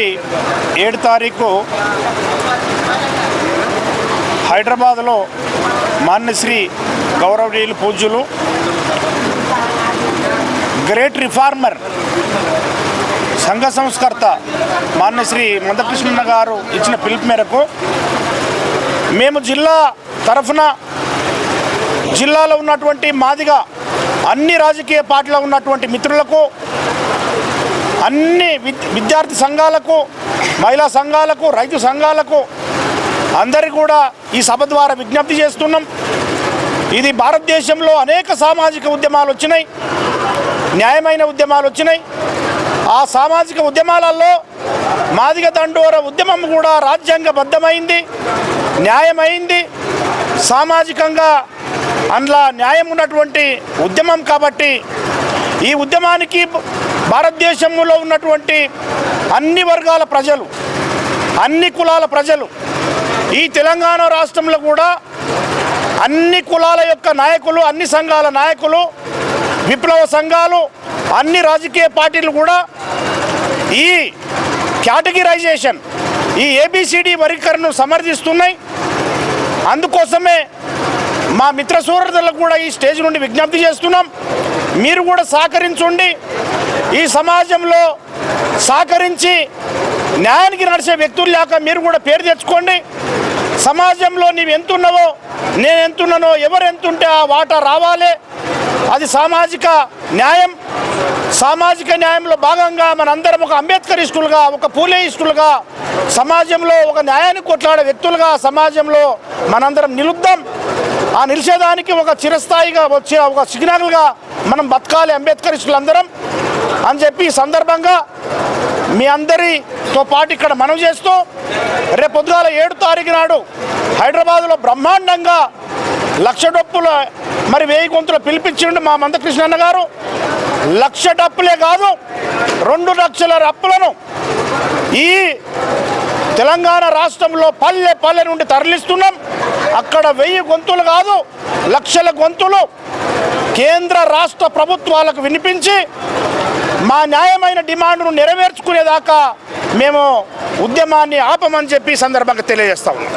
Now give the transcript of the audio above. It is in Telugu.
ఫిబ్రవరి ఏడు తారీఖు హైదరాబాద్లో మాన్యశ్రీ గౌరవనీయులు పూజ్యులు గ్రేట్ రిఫార్మర్ సంఘ సంస్కర్త మాన్యశ్రీ మందకృష్ణ గారు ఇచ్చిన పిలుపు మేరకు మేము జిల్లా తరఫున జిల్లాలో ఉన్నటువంటి మాదిగా అన్ని రాజకీయ పార్టీలో ఉన్నటువంటి మిత్రులకు అన్ని విద్- విద్యార్థి సంఘాలకు మహిళా సంఘాలకు రైతు సంఘాలకు అందరి కూడా ఈ సభ ద్వారా విజ్ఞప్తి చేస్తున్నాం. ఇది భారతదేశంలో అనేక సామాజిక ఉద్యమాలు వచ్చినాయి. న్యాయమైన ఉద్యమాలు వచ్చినాయి. ఆ సామాజిక ఉద్యమాలలో మాదిగ దండోర ఉద్యమం కూడా రాజ్యాంగబద్ధమైంది న్యాయమైంది. సామాజికంగా అందులో న్యాయం ఉన్నటువంటి ఉద్యమం కాబట్టి ఈ ఉద్యమానికి భారతదేశంలో ఉన్నటువంటి అన్ని వర్గాల ప్రజలు అన్ని కులాల ప్రజలు ఈ తెలంగాణ రాష్ట్రంలో కూడా అన్ని కులాల యొక్క నాయకులు అన్ని సంఘాల నాయకులు విప్లవ సంఘాలు అన్ని రాజకీయ పార్టీలు కూడా ఈ కేటగిరైజేషన్ ఈ ఏబిసిడి వర్గీకరణను సమర్థిస్తున్నాయి. అందుకోసమే మా మిత్ర సోదరులకు కూడా ఈ స్టేజ్ నుండి విజ్ఞప్తి చేస్తున్నాం. మీరు కూడా సహకరించండి ఈ సమాజంలో సహకరించి న్యాయానికి నడిచే వ్యక్తులు లేక మీరు కూడా పేరు తెచ్చుకోండి. సమాజంలో నీవు ఎంతున్నావో నేను ఎంతున్నానో ఎవరు ఎంతుంటే ఆ వాటా రావాలి. అది సామాజిక న్యాయం. సామాజిక న్యాయంలో భాగంగా మనందరం ఒక అంబేద్కరిస్టులుగా ఒక పూలేయిస్టులుగా సమాజంలో ఒక న్యాయాన్ని కొట్లాడే వ్యక్తులుగా సమాజంలో మనందరం నిలుద్దాం. ఆ నిలిచేదానికి ఒక చిరస్థాయిగా వచ్చే ఒక సిగ్నల్గా మనం బతకాలి అంబేద్కరిస్టులందరం అని చెప్పి ఈ సందర్భంగా మీ అందరితో పాటు ఇక్కడ మనం చేస్తూ రేపు పొద్దుగాల ఏడు తారీఖు నాడు హైదరాబాద్లో బ్రహ్మాండంగా లక్ష డప్పుల మరి వెయ్యి గొంతులు పిలిపించిండు మా మందకృష్ణన్న గారు. లక్ష డప్పులే కాదు రెండు లక్షల రప్పులను ఈ తెలంగాణ రాష్ట్రంలో పల్లె పల్లె నుండి తరలిస్తున్నాం. అక్కడ వెయ్యి గొంతులు కాదు లక్షల గొంతులు కేంద్ర రాష్ట్ర ప్రభుత్వాలకు వినిపించి మా న్యాయమైన డిమాండ్ను నెరవేర్చుకునేదాకా మేము ఉద్యమాన్ని ఆపమని చెప్పి సందర్భంగా తెలియజేస్తా ఉన్నాం.